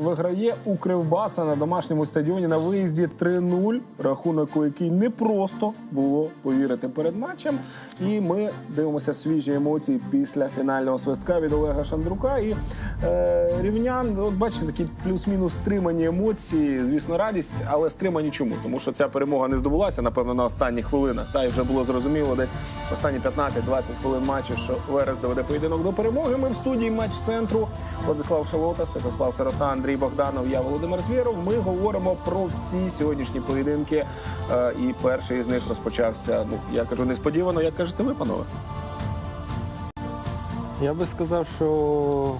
Виграє у Кривбаса на домашньому стадіоні на виїзді 3-0. Рахунок, у який не просто було повірити перед матчем. І ми дивимося свіжі емоції після фінального свистка від Олега Шандрука. І е, рівнян, от бачите, такі плюс-мінус стримані емоції. Звісно, радість, але стримані чому? Тому що ця перемога не здобулася, напевно, на останніх хвилинах. Та й вже було зрозуміло десь останні 15-20 хвилин матчу, що Верес доведе поєдинок до перемоги. Ми в студії матч центру. Владислав Шалота, Святослав Сирота, Андрій Богданов, я Володимир Звєров. Ми говоримо про всі сьогоднішні поєдинки. Е, І перший з них розпочався. Ну я кажу несподівано. Як кажете ви, панове? Я би сказав, що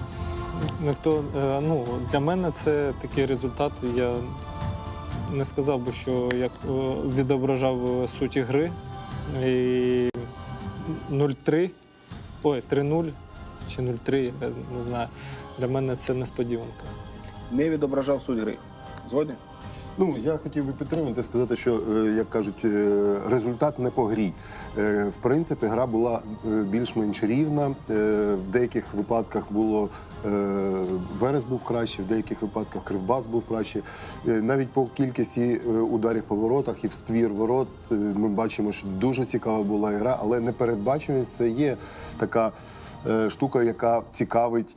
ніхто е, ну для мене це такий результат. Я не сказав би, що як е, відображав суть гри. І 0-3, ой, 3-0 чи 0-3, я не знаю. Для мене це несподіванка. Не відображав суть гри. Згодні? Ну, я хотів би підтримати, сказати, що, е, як кажуть, е, результат не по грі. Е, В принципі, гра була більш-менш рівна. В деяких випадках було Верес був краще, в деяких випадках Кривбас був краще. Навіть по кількості ударів по воротах і в ствір ворот ми бачимо, що дуже цікава була гра, але непередбаченість це є така штука, яка цікавить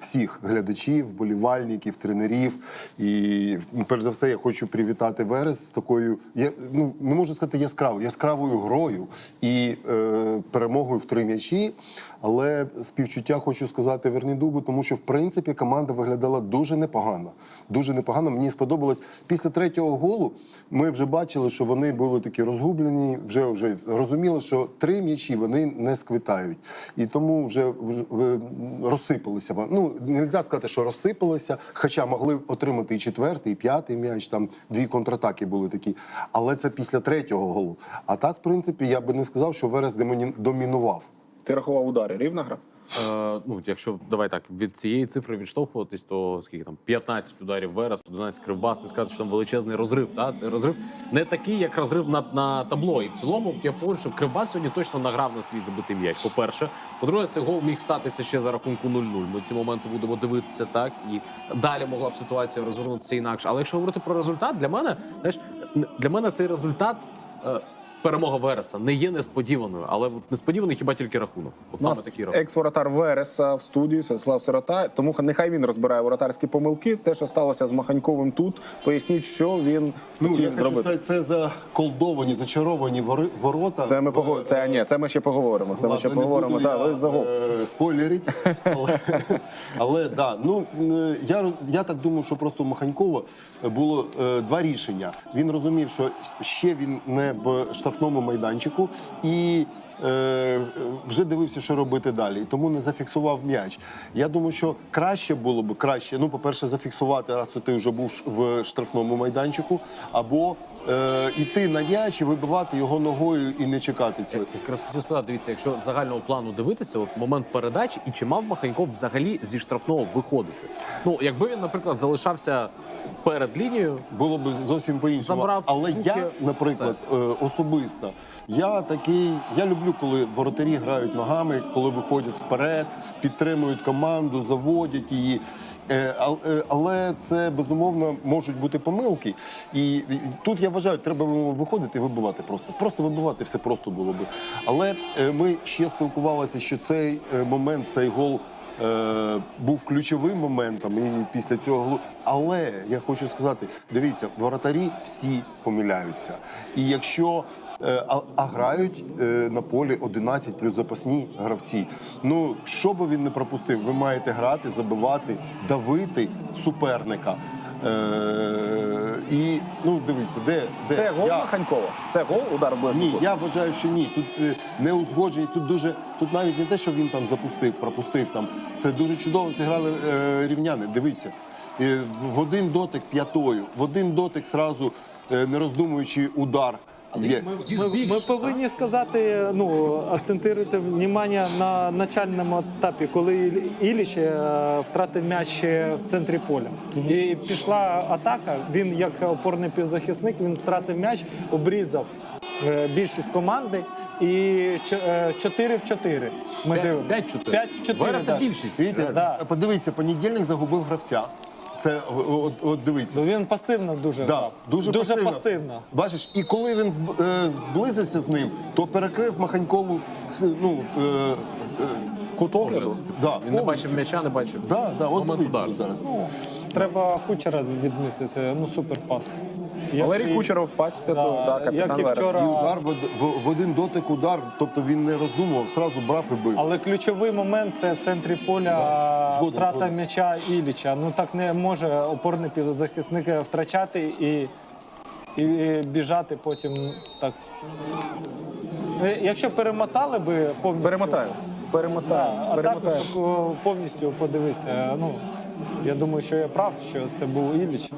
всіх глядачів, болівальників, тренерів. І перш за все, я хочу привітати Верес з такою, я ну не можу сказати яскравою, яскравою грою і е, перемогою в три м'ячі. Але співчуття хочу сказати Вернідубу, тому що в принципі команда виглядала дуже непогано. Дуже непогано. Мені сподобалось після третього голу. Ми вже бачили, що вони були такі розгублені, вже вже розуміли, що три м'ячі вони не сквитають. І тому вже, розсипалися. Ну не можна сказати, що розсипалися, хоча могли отримати і четвертий, і п'ятий м'яч. Там дві контратаки були такі. Але це після третього голу. А так, в принципі, я би не сказав, що Верес домінував. Ти рахував удари. Рівна гра? Е, ну, якщо давай так від цієї цифри відштовхуватись, то скільки там 15 ударів Верес, 11 Кривбас, не сказати, що там величезний розрив. Та? Це розрив не такий, як розрив на, на табло. І в цілому я погоджу, що Кривбас сьогодні точно награв на свій забитий м'яч. По-перше, по-друге, цей гол міг статися ще за рахунку 0-0. Ми ці моменти будемо дивитися так. І далі могла б ситуація розвернутися інакше. Але якщо говорити про результат, для мене знаєш, для мене цей результат. е, Перемога Вереса не є несподіваною, але несподіваний хіба тільки рахунок. От саме нас такий рахунок. екс-воротар Вереса в студії Святослав Сирота. Тому нехай він розбирає воротарські помилки. Те, що сталося з Маханьковим тут. Поясніть, що він Ну, я хотів хочу зробити. сказати, це заколдовані, зачаровані вори- ворота. Це ми пого... Це ні, це ми ще поговоримо. Це ми ще Ладно, не поговоримо. буду Так, я, ви за е, спойлерить. Але, але да, ну е, я, я так думаю, що просто у Маханькова було е, два рішення. Він розумів, що ще він не в штрафному майданчику і. е, Вже дивився, що робити далі, і тому не зафіксував м'яч. Я думаю, що краще було б краще. Ну, по-перше, зафіксувати, раз ти вже був в штрафному майданчику, або е, йти на м'яч і вибивати його ногою і не чекати цього. Якраз хотів спитати, дивіться, якщо загального плану дивитися, от момент передачі, і чи мав Маханьков взагалі зі штрафного виходити? Ну, якби він, наприклад, залишався перед лінією, Було б зовсім по-іншому. Забрав Але руки, я, наприклад, е, особисто, я такий, я люблю, коли воротарі грають ногами, коли виходять вперед, підтримують команду, заводять її. Е, е, Але це безумовно можуть бути помилки. І тут я вважаю, треба виходити і вибивати просто. Просто вибивати все просто було би. Але е, ми ще спілкувалися, що цей момент, цей гол. Е, був ключовим моментом і після цього. Але я хочу сказати: дивіться, воротарі всі помиляються. І якщо а, а грають е, на полі 11 плюс запасні гравці. Ну що би він не пропустив, ви маєте грати, забивати, давити суперника. Е, і ну дивіться, де, де Це гол я-. Це гол, удар в ближній ні, я вважаю, що ні. Тут е, не узгоджені, тут дуже тут навіть не те, що він там запустив, пропустив там. Це дуже чудово зіграли е, рівняни. Дивіться. Е, в один дотик п'ятою, в один дотик сразу, е, не роздумуючи, удар. Є. Ми, ми повинні сказати, ну акцентувати увагу на начальному етапі, коли Іліч е, втратив м'яч е, в центрі поля. І пішла атака. Він, як опорний півзахисник, він втратив м'яч, обрізав. е, більшість команди і 4 в 4. Ми П'ять- дивимося. п'ять в чотири. 5 в 4. Вереса да. більшість. Видите? Да. Подивіться, понедільник загубив гравця. Це от, от дивіться. Ну, Він пасивно дуже Да, грав. дуже, пасивно. пасивно. Бачиш, і коли він зб- е, зблизився з ним, то перекрив Маханькову всю- ну, е, е, Кут да, Він не бачив м'яча, не бачив. Да, да, от момент дивіться удару. зараз. Треба кучера відмітити. Ну, супер пас. Як Валерій і- Кучеров, бачите, Да, да, капітан як і Верес. вчора. І удар в, в, в один дотик удар, тобто він не роздумував, сразу брав і бив. Але ключовий момент це в центрі поля Згоден, втрата згоден. м'яча Іліча. Ну так не може опорний півзахисник втрачати і, і біжати потім так. Е, Якщо перемотали би повністю. Перемотаю. Перемотаю. Да, а так перемотаю. о, повністю подивитися. Ну, я думаю, що я прав, що це був Іліч.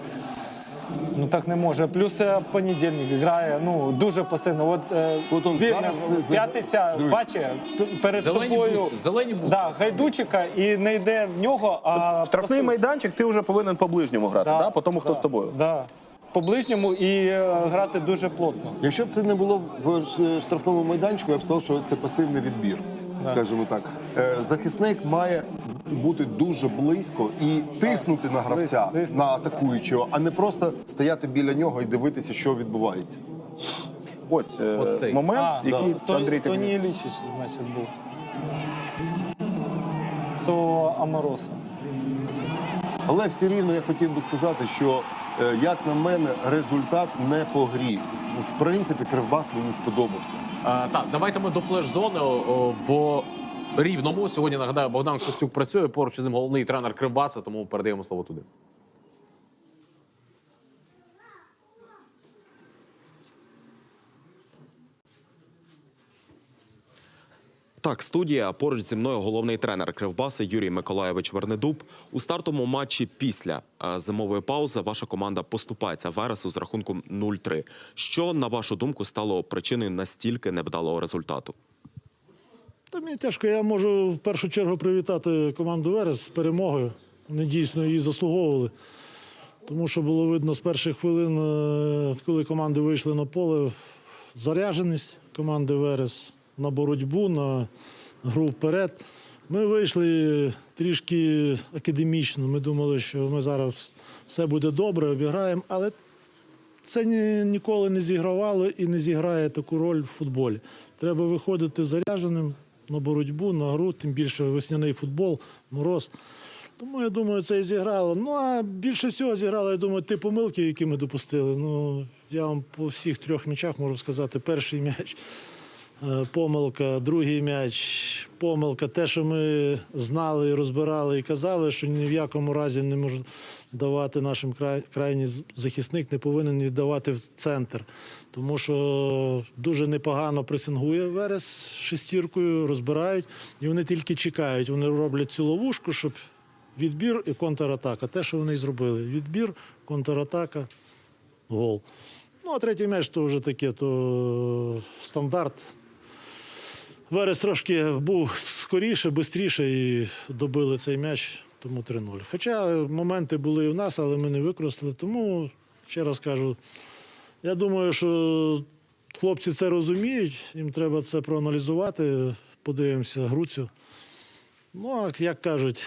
Ну так не може. Плюс е, понедільник грає ну дуже пасивно. От, е, От он він, зараз, е, за- п'ятиця Дивись. бачить п- перед Зелені собою бутси, зелені бутси. да, гайдучика і не йде в нього, а Штрафний просто- майданчик, ти вже повинен по ближньому грати, да, по тому, хто да, з тобою. Да. По ближньому і е, грати дуже плотно. Якщо б це не було в ш- штрафному майданчику, я б сказав, що це пасивний відбір. Скажімо так, Е, захисник має бути дуже близько і тиснути на гравця, на атакуючого, а не просто стояти біля нього і дивитися, що відбувається. Ось е, Оцей. момент, А, який то, Андрій то тобі- Ілічич, значить, був. То Аморосо. Але все рівно я хотів би сказати, що е, як на мене, результат не по грі. В принципі, Кривбас мені сподобався. А, так, давайте ми до флеш-зони в Рівному. Сьогодні нагадаю, Богдан Костюк працює поруч із ним головний тренер Кривбаса, тому передаємо слово туди. Так, студія поруч зі мною головний тренер Кривбаси Юрій Миколаєвич Вернедуб. У стартовому матчі після е, зимової паузи ваша команда поступається Вересу з рахунком 0-3. Що на вашу думку стало причиною настільки невдалого результату? Та мені тяжко. Я можу в першу чергу привітати команду Верес з перемогою. Вони дійсно її заслуговували. Тому що було видно з перших хвилин, е, коли команди вийшли на поле, зарядженість команди Верес на боротьбу, на гру вперед. Ми вийшли трішки академічно. Ми думали, що ми зараз все буде добре, обіграємо, але це ні, ніколи не зігравало і не зіграє таку роль в футболі. Треба виходити зарядженим на боротьбу, на гру, тим більше весняний футбол, мороз. Тому я думаю, це і зіграло. Ну а більше всього зіграло, я думаю, ті помилки, які ми допустили. Ну, я вам по всіх трьох м'ячах можу сказати, перший м'яч. Е, Помилка, другий м'яч, помилка. Те, що ми знали, розбирали і казали, що ні в якому разі не можуть давати нашим край, крайній захисник, не повинен віддавати в центр. Тому що дуже непогано пресингує Верес шестіркою, розбирають, і вони тільки чекають. Вони роблять цю ловушку, щоб відбір і контратака. Те, що вони зробили. Відбір, контратака, гол. Ну, а третій м'яч то вже таке, то стандарт. Верес трошки був скоріше, швидше і добили цей м'яч, тому 3-0. Хоча моменти були і в нас, але ми не використали. Тому, ще раз кажу, я думаю, що хлопці це розуміють, їм треба це проаналізувати. Подивимося Грудцю. Ну, а як кажуть,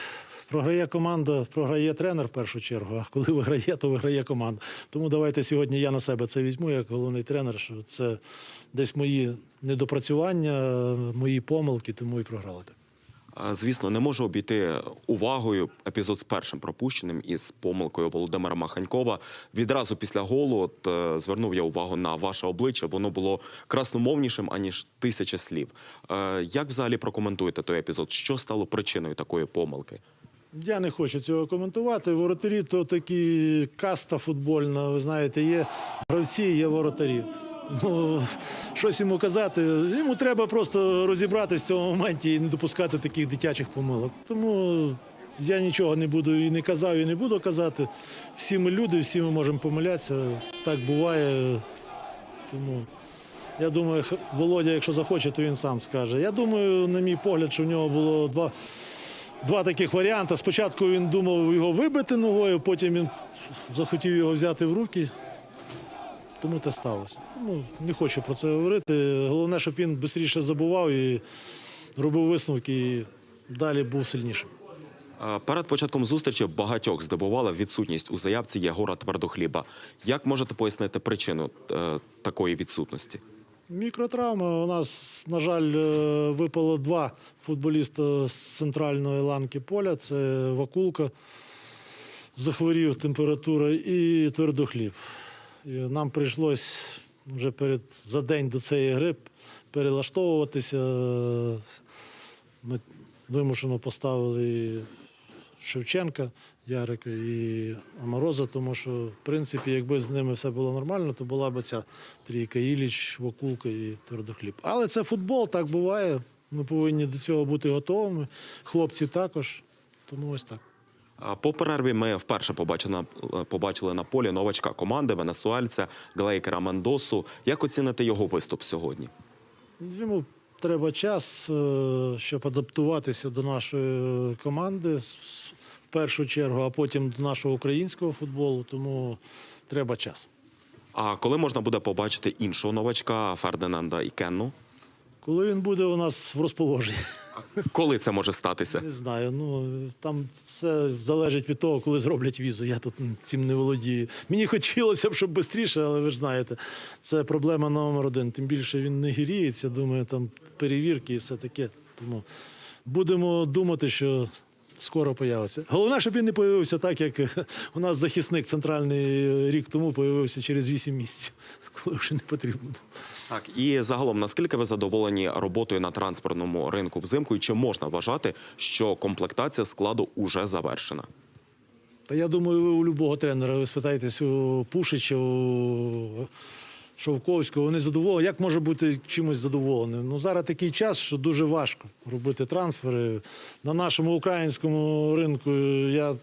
програє команда, програє тренер в першу чергу. А коли виграє, то виграє команда. Тому давайте сьогодні я на себе це візьму як головний тренер, що це десь мої недопрацювання, мої помилки, тому і програли так. Звісно, не можу обійти увагою епізод з першим пропущеним із помилкою Володимира Маханькова. Відразу після голу от, е, звернув я увагу на ваше обличчя. Воно було красномовнішим аніж тисяча слів. Е, Як взагалі прокоментуєте той епізод? Що стало причиною такої помилки? Я не хочу цього коментувати. Воротарі то такі каста футбольна. Ви знаєте, є гравці, є воротарі. Ну, щось йому казати. Йому треба просто розібратися в цьому моменті і не допускати таких дитячих помилок. Тому я нічого не буду і не казав, і не буду казати. Всі ми люди, всі ми можемо помилятися. Так буває. Тому я думаю, Володя, якщо захоче, то він сам скаже. Я думаю, на мій погляд, що в нього було два. Два таких варіанти. Спочатку він думав його вибити ногою, потім він захотів його взяти в руки. тому те сталося. Тому не хочу про це говорити. Головне, щоб він швидше забував і робив висновки, і далі був сильнішим. Перед початком зустрічі багатьох здивувала відсутність у заявці Єгора Твердохліба. Як можете пояснити причину е, такої відсутності? Мікротравми. У нас, на жаль, е, випало два футболіста з центральної ланки поля. Це Вакулка, захворів температура і твердохліб. І нам прийшлось вже перед, за день до цієї гри перелаштовуватися. Ми вимушено поставили Шевченка, Ярика і Амороза, тому що, в принципі, якби з ними все було нормально, то була б ця трійка Іліч, Вакулка і Твердохліб. Але це футбол, так буває. Ми повинні до цього бути готовими. Хлопці також. Тому ось так. А По перерві ми вперше побачили, на- побачили на полі новачка команди венесуальця Глейкера Мендосу. Як оцінити його виступ сьогодні? Йому треба час, е, щоб адаптуватися до нашої команди в першу чергу, а потім до нашого українського футболу. Тому треба час. А коли можна буде побачити іншого новачка Фердинанда Кенну, Коли він буде у нас в розположенні, Коли це може статися? не знаю. Ну там все залежить від того, коли зроблять візу. Я тут цим не володію. Мені хотілося б, щоб швидше, але ви ж знаєте, це проблема номер один. Тим більше він не гіріється. Думаю, там перевірки і все таке. Тому будемо думати, що. Скоро появиться. Головне, щоб він не появився так, як у нас захисник центральний рік тому появився через 8 місяців, коли вже не потрібно було. Так, і загалом, наскільки ви задоволені роботою на транспортному ринку взимку, і чи можна вважати, що комплектація складу уже завершена? Та я думаю, ви у любого тренера ви спитаєтесь у Пушича, у Шовковського, вони задоволені. Як може бути чимось задоволеним? Ну зараз такий час, що дуже важко робити трансфери. На нашому українському ринку я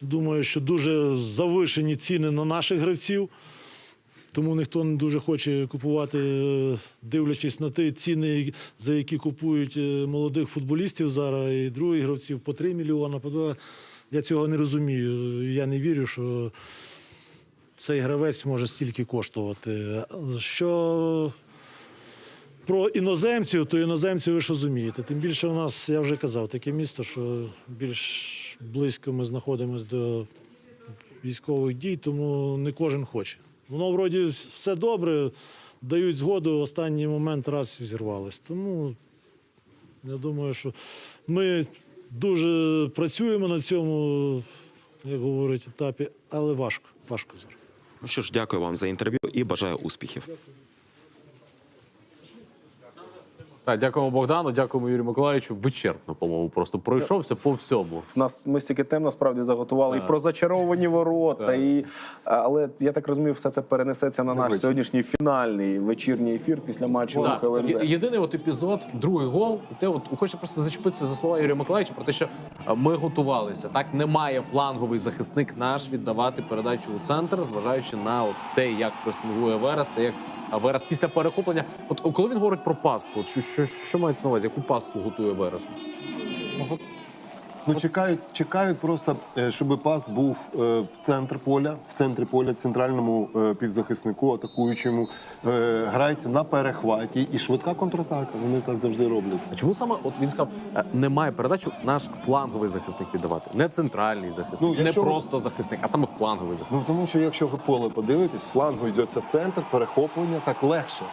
думаю, що дуже завишені ціни на наших гравців. Тому ніхто не дуже хоче купувати, е, дивлячись на ті ціни, за які купують е, молодих футболістів зараз, і других гравців по 3 мільйони. По 2. Я цього не розумію. Я не вірю, що цей гравець може стільки коштувати. Що про іноземців, то іноземці ви ж розумієте. Тим більше у нас, я вже казав, таке місто, що більш близько ми знаходимося до військових дій, тому не кожен хоче. Воно вроді все добре, дають згоду, в останній момент раз і зірвалось. Тому я думаю, що ми дуже працюємо на цьому, як говорять, етапі, але важко, важко зараз. Ну що ж, дякую вам за інтерв'ю і бажаю успіхів. Так, дякуємо Богдану, дякуємо Юрію Миколаївичу. Вичерпно, по-моєму, просто пройшовся по всьому. Нас ми стільки тем насправді заготували і про зачаровані ворота, і але я так розумію, все це перенесеться на наш сьогоднішній фінальний вечірній ефір після матчу Так, є- єдиний от епізод, другий гол. І те, от хочеться просто зачепитися за слова Юрія Миколаївича про те, що е, ми готувалися. Так не має фланговий захисник наш віддавати передачу у центр, зважаючи на от те, як пресингує Верес, та як Верес після перехоплення. От коли він говорить про пастку, що, що, що мається на увазі? Яку пастку готує Верес? Ну, чекають, чекають просто, е, щоб пас був е, в центр поля, в центрі поля, центральному е, півзахиснику, атакуючому. Грається на перехваті і швидка контратака. Вони так завжди роблять. А чому саме от він сказав, немає передачу наш фланговий захисник віддавати, не центральний захисник, Ну, якщо не просто захисник, а саме фланговий захисник. Ну тому що якщо ви поле подивитесь, флангу йдеться в центр, перехоплення так легше.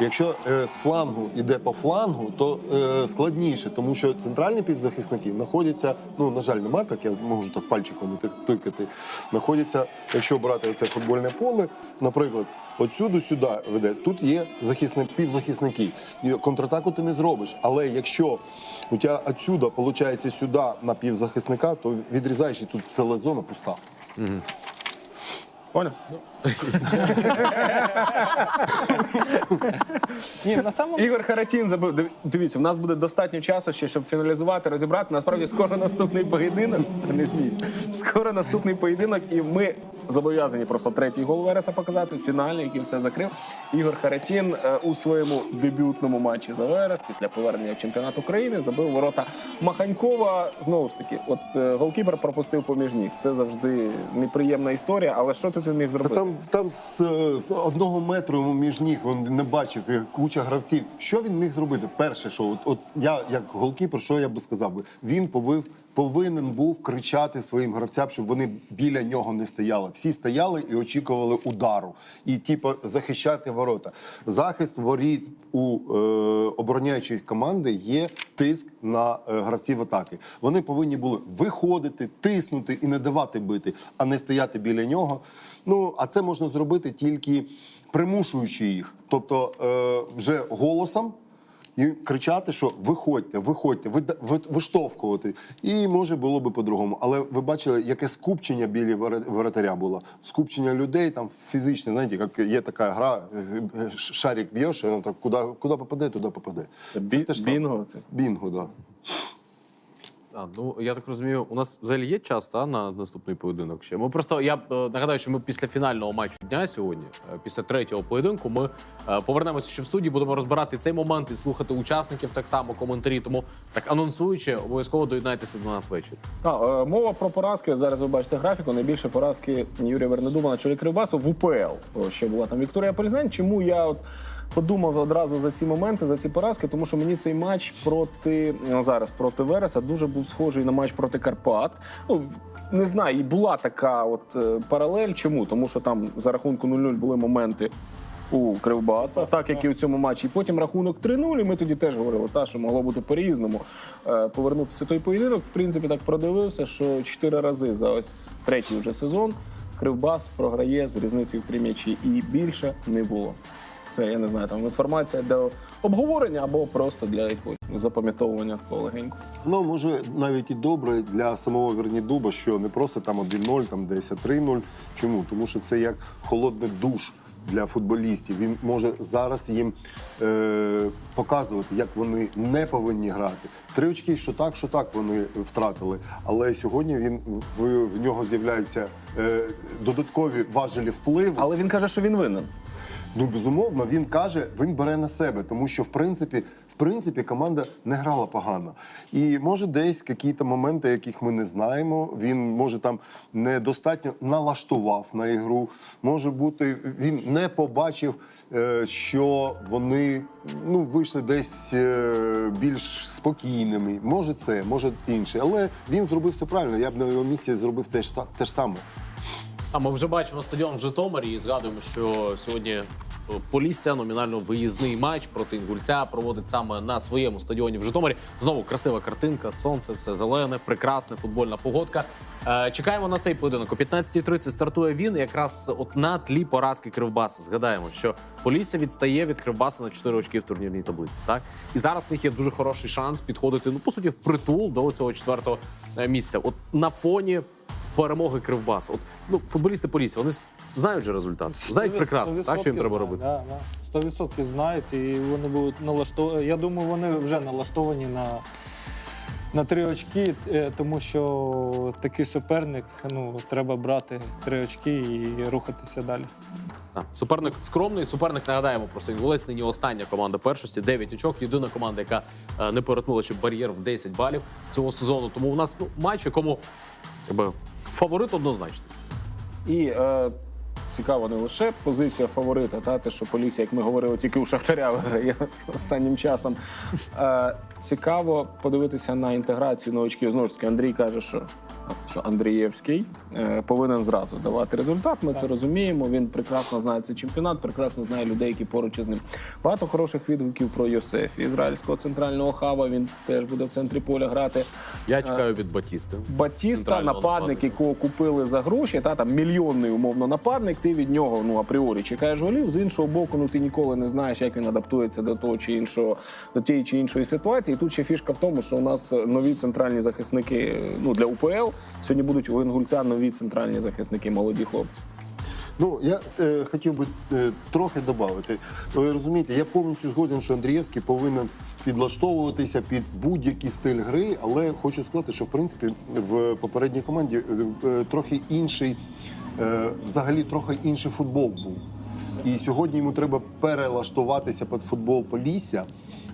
Якщо е, з флангу йде по флангу, то е, складніше, тому що центральні півзахисники знаходяться. Ну на жаль, нема так, я можу так пальчиком тикати. Знаходяться, якщо брати це футбольне поле, наприклад, отсюди сюди веде. Тут є захисник, півзахисники. І контратаку ти не зробиш. Але якщо у тебе отсюди, виходить, сюди на півзахисника, то відрізаєш і тут ціла зона пуста. Поняв? Ні, на самому Ігор Харатін забив. Див- Дивіться, в нас буде достатньо часу ще, щоб фіналізувати, розібрати. Насправді скоро наступний поєдинок. Не смійся. Скоро наступний поєдинок, і ми зобов'язані просто третій гол Вереса показати, фінальний, який все закрив. Ігор Харатін е, у своєму дебютному матчі за Верес після повернення в чемпіонат України забив ворота Маханькова. Знову ж таки, от е, голкіпер пропустив поміж ніг. Це завжди неприємна історія. Але що тут він міг Та зробити? там, там з е, одного метру між ніг він не бачив куча гравців. Що він міг зробити? Перше, що от, от я як голкіпер, що я би сказав би? Він повив, повинен був кричати своїм гравцям, щоб вони біля нього не стояли. Всі стояли і очікували удару, і типу захищати ворота. Захист воріт у е, обороняючої команди є тиск на е, гравців атаки. Вони повинні були виходити, тиснути і не давати бити, а не стояти біля нього. Ну а це можна зробити тільки примушуючи їх, тобто е, вже голосом. І кричати, що виходьте, виходьте, вида- ви- виштовхувати. І може було би по-другому. Але ви бачили, яке скупчення біля воротаря було. Скупчення людей там фізичне, знаєте, як є така гра, е, шарик б'єш, і воно так куди, куди попаде, туди попаде. Бі- те ж бінго? Це- Бінго, так. Да. А, ну я так розумію, у нас взагалі є час та, на наступний поєдинок ще. Ми просто я е, нагадаю, що ми після фінального матчу дня сьогодні, е, після третього поєдинку, ми е, повернемося ще в студії, будемо розбирати цей момент і слухати учасників так само коментарі. Тому так анонсуючи, обов'язково доєднайтеся до нас ввечері. Е, мова про поразки. Зараз ви бачите графіку. Найбільше поразки Юрія Вернедуба на чолі Кривбасу в УПЛ. Ще була там Вікторія Полізень. Чому я от подумав одразу за ці моменти, за ці поразки? Тому що мені цей матч проти ну, зараз проти Вереса дуже був схожий на матч проти Карпат. Ну не знаю, і була така от е, паралель. Чому? Тому що там за рахунку 0-0 були моменти. У Кривбаса, так як і у цьому матчі. І потім рахунок 3-0, і ми тоді теж говорили, та, що могло бути по-різному. Е, повернутися той поєдинок. В принципі, так продивився, що чотири рази за ось третій вже сезон Кривбас програє з різницею в три м'ячі. І більше не було. Це я не знаю, там інформація для обговорення або просто для якогось запам'ятовування такого легенько. Ну, може, навіть і добре для самого Вернідуба, що не просто там 1-0, там десь а 3-0. Чому? Тому що це як холодний душ для футболістів. Він може зараз їм е- показувати, як вони не повинні грати. Три очки, що так, що так вони втратили. Але сьогодні він в, в нього з'являються е- додаткові важелі впливу. Але він каже, що він винен. Ну, безумовно, він каже, він бере на себе, тому що в принципі, в принципі, команда не грала погано. І може десь якісь моменти, яких ми не знаємо. Він може там недостатньо налаштував на ігру. Може бути, він не побачив, е, що вони ну, вийшли десь е, більш спокійними. Може, це, може інше. Але він зробив все правильно. Я б на його місці зробив те ж, са- те ж саме. А ми вже бачимо стадіон в Житомирі і згадуємо, що сьогодні е, Полісся номінально виїзний матч проти Інгульця проводить саме на своєму стадіоні в Житомирі. Знову красива картинка, сонце, все зелене, прекрасне, футбольна погодка. Е, чекаємо на цей поєдинок. О 15.30 стартує він. Якраз от на тлі поразки Кривбаса. Згадаємо, що Полісся відстає від Кривбаса на 4 очки в турнірній таблиці. Так і зараз в них є дуже хороший шанс підходити. Ну по суті, в притул до цього четвертого е, місця. От на фоні перемоги Кривбасу. От ну футболісти Полісся, вони знають же результат, знають прекрасно, так що їм треба робити. Да, да. 100% знають, і вони будуть налаштовані. Я думаю, вони вже налаштовані на, на три очки, е, тому що такий суперник, ну, треба брати три очки і рухатися далі. Так, суперник скромний. Суперник нагадаємо просто Інгулець нині остання команда першості. 9 очок. Єдина команда, яка е, не перетнула ще бар'єр в 10 балів цього сезону. Тому у нас ну, матч, якому якби, фаворит однозначно. І е, цікаво не лише позиція фаворита, та те, що Полісся, як ми говорили, тільки у Шахтаря виграє останнім часом. Е, цікаво подивитися на інтеграцію новачків. Знову ж таки, Андрій каже, що. Що Андрієвський е, повинен зразу давати результат. Ми це розуміємо. Він прекрасно знає цей чемпіонат, прекрасно знає людей, які поруч із ним. Багато хороших відгуків про Йосефі, ізраїльського центрального хава. Він теж буде в центрі поля грати. Я чекаю від Батісти. Батіста, нападник, нападника. якого купили за гроші, та там мільйонний умовно нападник. Ти від нього ну апріорі чекаєш голів. З іншого боку, ну ти ніколи не знаєш, як він адаптується до того чи іншого, до тієї чи іншої ситуації. І тут ще фішка в тому, що у нас нові центральні захисники ну для УПЛ. Сьогодні будуть у Інгульця нові центральні захисники, молоді хлопці. Ну я е, хотів би е, трохи додати. Ви розумієте, я повністю згоден, що Андрієвський повинен підлаштовуватися під будь-який стиль гри, але хочу сказати, що в принципі в попередній команді е, е, трохи інший е, взагалі трохи інший футбол був. І сьогодні йому треба перелаштуватися під футбол Полісся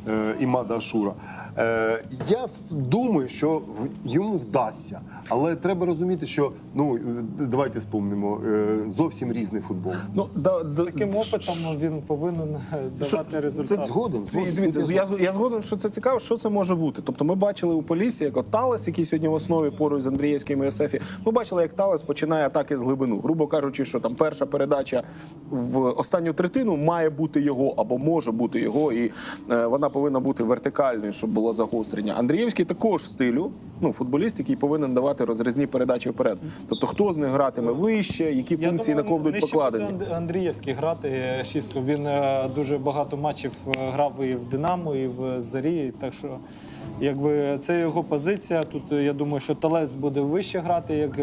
е, і Ашура. Е, я думаю, що йому вдасться. Але треба розуміти, що ну давайте спомнимо е, зовсім різний футбол. Ну, да, да, Таким опитом він повинен давати Це результат. Згоден. Це, згоден. дивіться, я, я згоден, що це цікаво, що це може бути. Тобто ми бачили у Полісі, як от Талес, який сьогодні в основі поруч з Андрієвським і Йосефі. Ми бачили, як Талес починає атаки з глибину. Грубо кажучи, що там перша передача в останню третину має бути його або може бути його, і е, вона повинна бути вертикальною, щоб було загострення. Андрієвський також стилю, ну футболіст, який повинен давати розрізні передачі вперед. Тобто, хто з них гратиме вище, які Я функції на думаю, кого будуть покладені. Андрієвський грати е, шістку. Він е, дуже багато матчів е, грав і в Динамо, і в Зарі. Так що, якби це його позиція. Тут я думаю, що Талес буде вище грати, як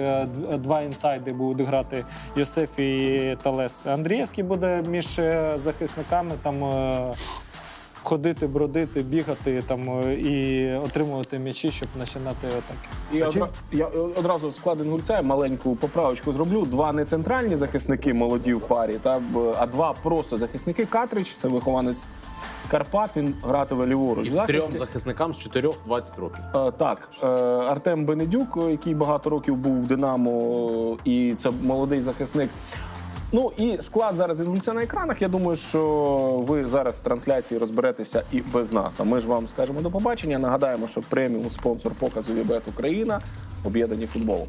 два інсайди будуть грати Йосиф і Талес. Андрієвський буде між захисниками там. Е, Ходити, бродити, бігати там е, і отримувати м'ячі, щоб починати атаки. І одра... я одразу в склад Інгульця маленьку поправочку зроблю. Два не центральні захисники молоді в парі, та, б- а два просто захисники. Катрич, це вихованець Карпат, він гратиме ліворуч. І захисті. трьом захисникам з 4-20 років. Е, Так, е, Артем Бенедюк, е, який багато років був в Динамо, і це молодий захисник. Ну і склад зараз інгульця на екранах. Я думаю, що ви зараз в трансляції розберетеся і без нас. А ми ж вам скажемо до побачення. Нагадаємо, що преміум спонсор показу Вібет Україна об'єднані футболом.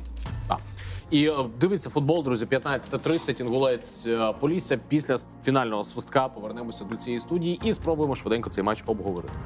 І е, дивіться футбол, друзі, 15.30, інгулець е, Полісся. Після фінального свистка повернемося до цієї студії і спробуємо швиденько цей матч обговорити.